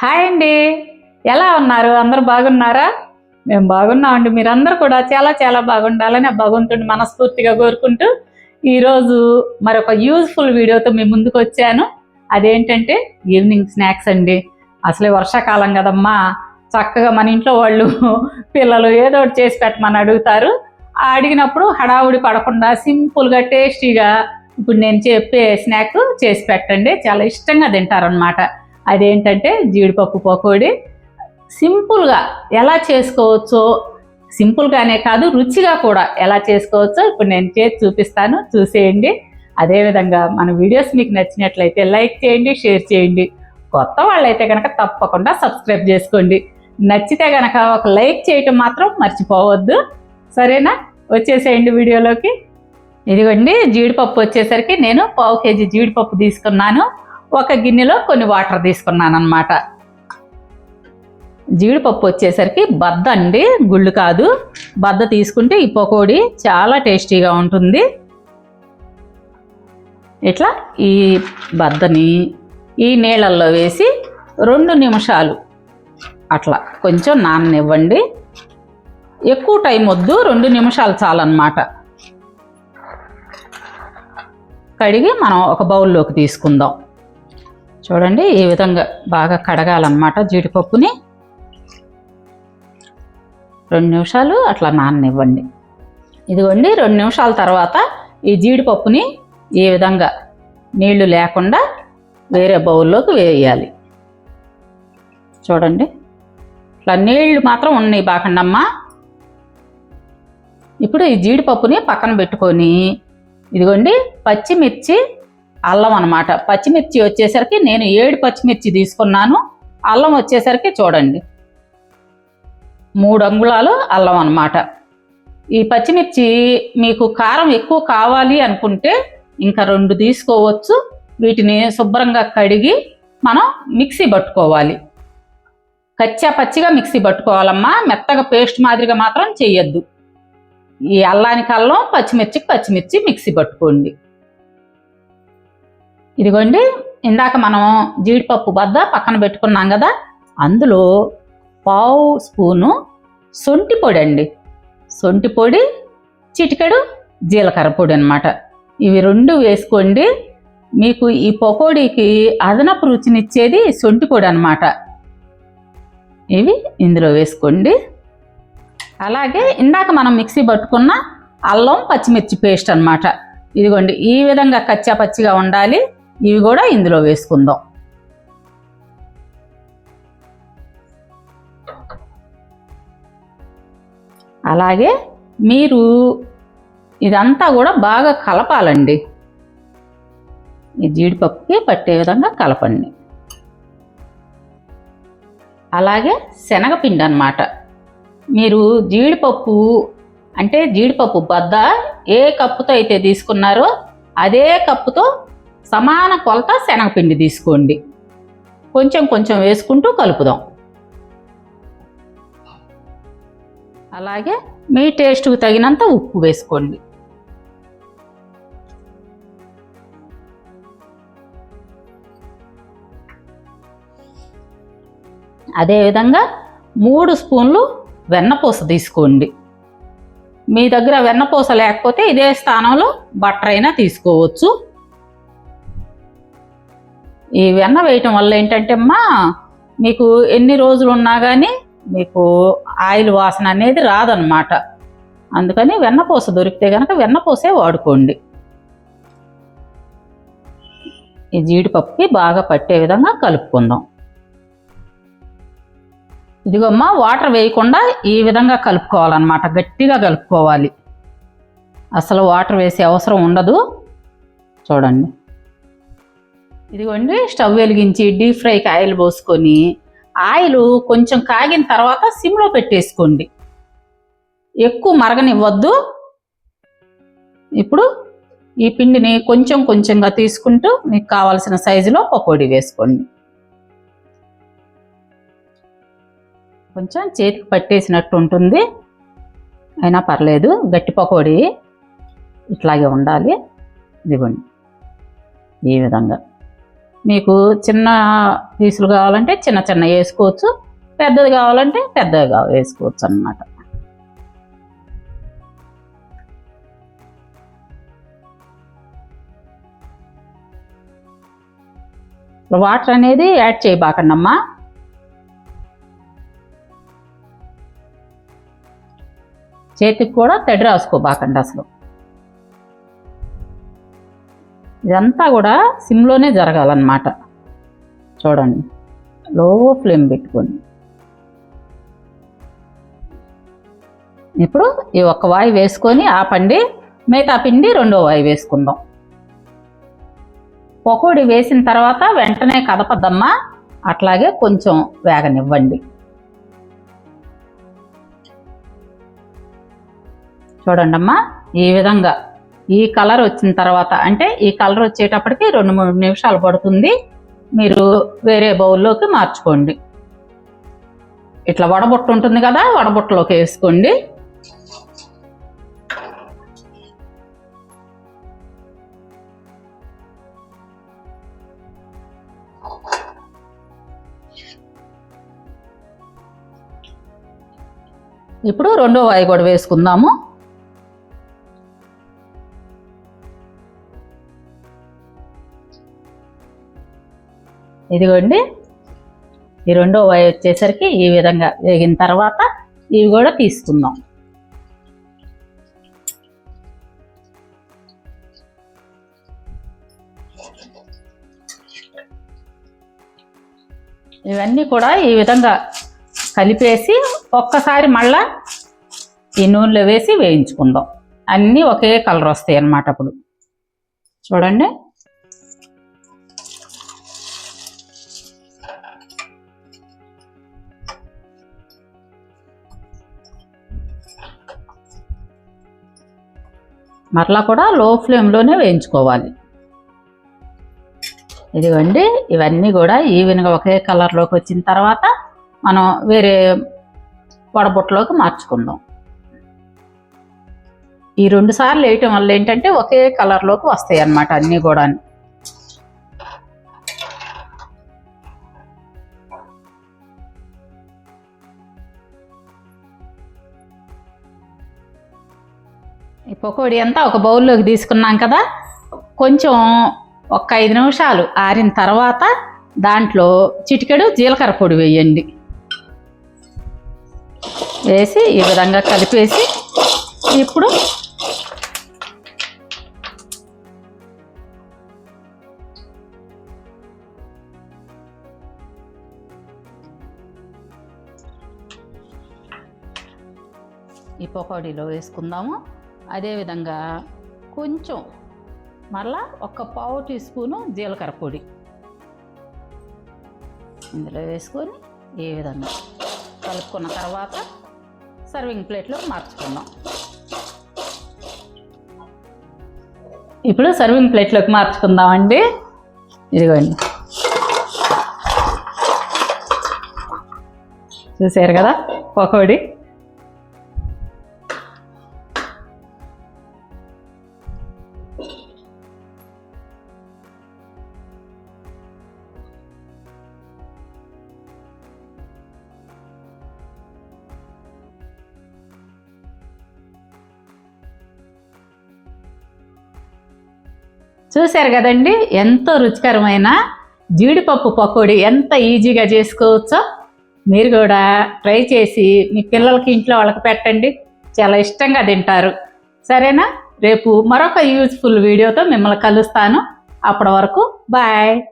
Hi అండి. ఎలా ఉన్నారు? అందరూ బాగున్నారా? మేము బాగున్నామండి. మీరందరూ కూడా చాలా చాలా బాగుండాలని ఆ భగవంతుడిని మనస్ఫూర్తిగా కోరుకుంటూ ఈరోజు మరొక యూజ్ఫుల్ వీడియోతో మీ ముందుకు వచ్చాను. అదేంటంటే ఈవినింగ్ స్నాక్స్ అండి. అసలే వర్షాకాలం కదమ్మా. చక్కగా మన ఇంట్లో వాళ్ళు పిల్లలు ఏదో ఒకటి చేసి పెట్టమని అడుగుతారు. అడిగినప్పుడు హడావుడి పడకుండా సింపుల్గా టేస్టీగా ఇప్పుడు నేను చెప్పే స్నాక్ చేసి పెట్టండి. చాలా ఇష్టంగా తింటారనమాట అదేంటంటే జీడిపప్పు పకోడీ. సింపుల్గా ఎలా చేసుకోవచ్చో సింపుల్గానే కాదు రుచిగా కూడా ఎలా చేసుకోవచ్చో ఇప్పుడు నేను చేసి చూపిస్తాను. చూసేయండి. అదేవిధంగా మన వీడియోస్ మీకు నచ్చినట్లయితే లైక్ చేయండి షేర్ చేయండి. కొత్త వాళ్ళైతే కనుక తప్పకుండా సబ్స్క్రైబ్ చేసుకోండి. నచ్చితే కనుక ఒక లైక్ చేయటం మాత్రం మర్చిపోవద్దు. సరేనా? వచ్చేసేయండి వీడియోలోకి. ఇదిగోండి జీడిపప్పు వచ్చేసరికి నేను పావు కేజీ జీడిపప్పు తీసుకున్నాను. ఒక గిన్నెలో కొన్ని వాటర్ తీసుకున్నాను అనమాట జీడిపప్పు వచ్చేసరికి బద్ద అండి గుళ్ళు కాదు. బద్ద తీసుకుంటే ఈ పకోడీ చాలా టేస్టీగా ఉంటుంది. ఇట్లా ఈ బద్దని ఈ నీళ్ళల్లో వేసి రెండు నిమిషాలు అట్లా కొంచెం నాననివ్వండి. ఎక్కువ టైం వద్దు రెండు నిమిషాలు చాలన్నమాట. కడిగి మనం ఒక బౌల్లోకి తీసుకుందాం. చూడండి ఈ విధంగా బాగా కడగాలన్నమాట జీడిపప్పుని. రెండు నిమిషాలు అట్లా నాననివ్వండి. ఇదిగోండి రెండు నిమిషాల తర్వాత ఈ జీడిపప్పుని ఈ విధంగా నీళ్ళు లేకుండా వేరే బౌల్లోకి వేయాలి. చూడండి ఇట్లా నీళ్ళు మాత్రం ఉన్నాయి బాకండమ్మా ఇప్పుడు ఈ జీడిపప్పుని పక్కన పెట్టుకొని ఇదిగోండి పచ్చిమిర్చి అల్లం అనమాట పచ్చిమిర్చి వచ్చేసరికి నేను ఏడు పచ్చిమిర్చి తీసుకున్నాను. అల్లం వచ్చేసరికి చూడండి. మూడు అంగుళాలు అల్లం అనమాట ఈ పచ్చిమిర్చి మీకు కారం ఎక్కువ కావాలి అనుకుంటే ఇంకా రెండు తీసుకోవచ్చు. వీటిని శుభ్రంగా కడిగి మనం మిక్సీ పట్టుకోవాలి. కచ్చా పచ్చిగా మిక్సీ పట్టుకోవాలమ్మా. మెత్తగా పేస్ట్ మాదిరిగా మాత్రం చేయొద్దు ఈ అల్లానికి అల్లం పచ్చిమిర్చికి పచ్చిమిర్చి మిక్సీ పట్టుకోండి. ఇదిగోండి ఇందాక మనం జీడిపప్పు బద్ద పక్కన పెట్టుకున్నాం కదా అందులో పావు స్పూను సొంటి పొడి అండి. సొంటి పొడి చిటికెడు జీలకర్ర పొడి అనమాట ఇవి రెండు వేసుకోండి. మీకు ఈ పకోడీకి అదనపు రుచినిచ్చేది సొంటి పొడి అనమాట ఇవి ఇందులో వేసుకోండి. అలాగే ఇందాక మనం మిక్సీ పట్టుకున్న అల్లం పచ్చిమిర్చి పేస్ట్ అన్నమాట. ఇదిగోండి ఈ విధంగా కచ్చా పచ్చిగా ఉండాలి. ఇవి కూడా ఇందులో వేసుకుందాం. అలాగే మీరు ఇదంతా కూడా బాగా కలపాలండి. ఈ జీడిపప్పుకి పట్టే విధంగా కలపండి. అలాగే శనగపిండి అన్నమాట. మీరు జీడిపప్పు అంటే జీడిపప్పు బద్ద ఏ కప్పుతో అయితే తీసుకున్నారో అదే కప్పుతో సమాన కొలత శనగపిండి తీసుకోండి. కొంచెం కొంచెం వేసుకుంటూ కలుపుదాం. అలాగే మీ టేస్ట్కు తగినంత ఉప్పు వేసుకోండి. అదేవిధంగా మూడు స్పూన్లు వెన్నపూస తీసుకోండి. మీ దగ్గర వెన్నపూస లేకపోతే ఇదే స్థానంలో బటర్ అయినా తీసుకోవచ్చు. ఈ వెన్న వేయటం వల్ల ఏంటంటే అమ్మా మీకు ఎన్ని రోజులు ఉన్నా కానీ మీకు ఆయిల్ వాసన అనేది రాదనమాట అందుకని వెన్నపూస దొరికితే కనుక వెన్నపూసే వాడుకోండి. ఈ జీడిపప్పుకి బాగా పట్టే విధంగా కలుపుకుందాం. ఇదిగోమ్మా వాటర్ వేయకుండా ఈ విధంగా కలుపుకోవాలన్నమాట. గట్టిగా కలుపుకోవాలి. అసలు వాటర్ వేసే అవసరం ఉండదు. చూడండి. ఇదిగోండి స్టవ్ వెలిగించి డీప్ ఫ్రైకి ఆయిల్ పోసుకొని ఆయిల్ కొంచెం కాగిన తర్వాత సిమ్లో పెట్టేసుకోండి. ఎక్కువ మరగనివ్వద్దు. ఇప్పుడు ఈ పిండిని కొంచెం కొంచెంగా తీసుకుంటూ మీకు కావాల్సిన సైజులో పకోడీ వేసుకోండి. కొంచెం చేతికి పట్టేసినట్టు ఉంటుంది. అయినా పర్లేదు గట్టి పకోడీ ఇట్లాగే ఉండాలి. ఇదిగోండి ఈ విధంగా. మీకు చిన్న పీసులు కావాలంటే చిన్న చిన్న వేసుకోవచ్చు. పెద్దది కావాలంటే పెద్దగా వేసుకోవచ్చు అన్నమాట. వాటర్ అనేది యాడ్ చేయబాకండమ్మా. చేతికి కూడా తడి రాసుకోబాకండి అసలు. ఇదంతా కూడా సిమ్లోనే జరగాలన్నమాట. చూడండి. లో ఫ్లేమ్ పెట్టుకొని. ఇప్పుడు ఈ ఒక్క వాయి వేసుకొని ఆపండి మిగతా పిండి రెండో వాయి వేసుకుందాం. పకోడీ వేసిన తర్వాత వెంటనే కదపద్దమ్మా. అట్లాగే కొంచెం వేగనివ్వండి. చూడండమ్మా ఈ విధంగా ఈ కలర్ వచ్చిన తర్వాత అంటే ఈ కలర్ వచ్చేటప్పటికి రెండు మూడు నిమిషాలు పడుతుంది. మీరు వేరే బౌల్లోకి మార్చుకోండి. ఇట్లా వడబుట్ట ఉంటుంది కదా వడబుట్టలోకి వేసుకోండి. ఇప్పుడు రెండో వాయి కూడా వేసుకుందాము. ఇదిగోండి. ఈ రెండో వై వచ్చేసరికి ఈ విధంగా వేగిన తర్వాత ఇవి కూడా తీసుకుందాం. ఇవన్నీ కూడా ఈ విధంగా కలిపేసి ఒక్కసారి మళ్ళా ఈ నూనెలో వేసి వేయించుకుందాం. అన్నీ ఒకే కలర్ వస్తాయి అన్నమాట అప్పుడు. చూడండి. మరలా కూడా లో ఫ్లేమ్లోనే వేయించుకోవాలి. ఇదిగోండి ఇవన్నీ కూడా ఈవెన్గా ఒకే కలర్లోకి వచ్చిన తర్వాత మనం వేరే వడబుట్టలోకి మార్చుకుందాం. ఈ రెండు సార్లు వేయటం వల్ల ఏంటంటే ఒకే కలర్లోకి వస్తాయి అన్నమాట అన్నీ కూడా ఈ పకోడీ అంతా ఒక బౌల్లోకి తీసుకున్నాం కదా. కొంచెం ఒక ఐదు నిమిషాలు ఆరిన తర్వాత దాంట్లో చిటికెడు జీలకర్ర పొడి వేయండి. వేసి ఈ విధంగా కలిపేసి ఇప్పుడు ఈ పకోడీలో వేసుకుందాము. అదేవిధంగా కొంచెం మరలా ఒక పావు టీ స్పూను జీలకర్ర పొడి ఇందులో వేసుకొని ఈ విధంగా కలుపుకున్న తర్వాత సర్వింగ్ ప్లేట్లో మార్చుకుందాం. ఇప్పుడు సర్వింగ్ ప్లేట్లోకి మార్చుకుందామండి. ఇదిగోండి. చూసారు కదా పకోడీ చూశారు కదండి? ఎంతో రుచికరమైన జీడిపప్పు పకోడీ ఎంత ఈజీగా చేసుకోవచ్చో మీరు కూడా ట్రై చేసి మీ పిల్లలకి ఇంట్లో వాళ్ళకి పెట్టండి. చాలా ఇష్టంగా తింటారు. సరేనా? రేపు మరొక యూజ్ఫుల్ వీడియోతో మిమ్మల్ని కలుస్తాను. అప్పటి వరకు బాయ్.